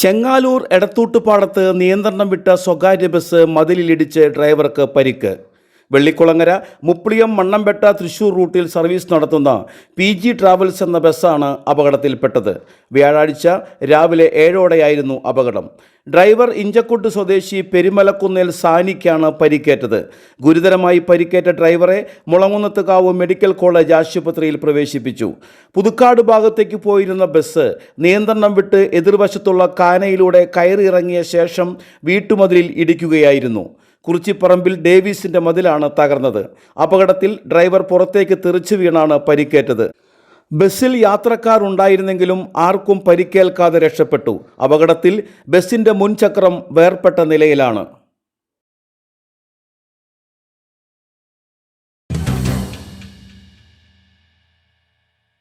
ചെങ്ങാലൂർ എടത്തൂട്ടുപാടത്ത് നിയന്ത്രണം വിട്ട സ്വകാര്യ ബസ് മതിലിലിടിച്ച് ഡ്രൈവർക്ക് പരിക്ക്. വെള്ളിക്കുളങ്ങര മുപ്ലിയം മണ്ണമ്പെട്ട തൃശൂർ റൂട്ടിൽ സർവീസ് നടത്തുന്ന പി ജി ട്രാവൽസ് എന്ന ബസ്സാണ് അപകടത്തിൽപ്പെട്ടത്. വ്യാഴാഴ്ച രാവിലെ ഏഴോടെയായിരുന്നു അപകടം. ഡ്രൈവർ ഇഞ്ചക്കുട്ട് സ്വദേശി പെരുമലക്കുന്നേൽ സാനിക്കാണ് പരിക്കേറ്റത്. ഗുരുതരമായി പരിക്കേറ്റ ഡ്രൈവറെ മുളങ്ങുന്നത്തുകാവ് മെഡിക്കൽ കോളേജ് ആശുപത്രിയിൽ പ്രവേശിപ്പിച്ചു. പുതുക്കാട് ഭാഗത്തേക്ക് പോയിരുന്ന ബസ് നിയന്ത്രണം വിട്ട് എതിർവശത്തുള്ള കാനയിലൂടെ കയറിയിറങ്ങിയ ശേഷം വീട്ടുമതിലിൽ ഇടിക്കുകയായിരുന്നു. കുറിച്ചിപ്പറമ്പിൽ ഡേവിസിന്റെ മതിലാണ് തകർന്നത്. അപകടത്തിൽ ഡ്രൈവർ പുറത്തേക്ക് തെറിച്ചു വീണാണ് പരിക്കേറ്റത്. ബസ്സിൽ യാത്രക്കാർ ഉണ്ടായിരുന്നെങ്കിലും ആർക്കും പരിക്കേൽക്കാതെ രക്ഷപ്പെട്ടു. അപകടത്തിൽ ബസ്സിന്റെ മുൻചക്രം വേർപെട്ട നിലയിലാണ്.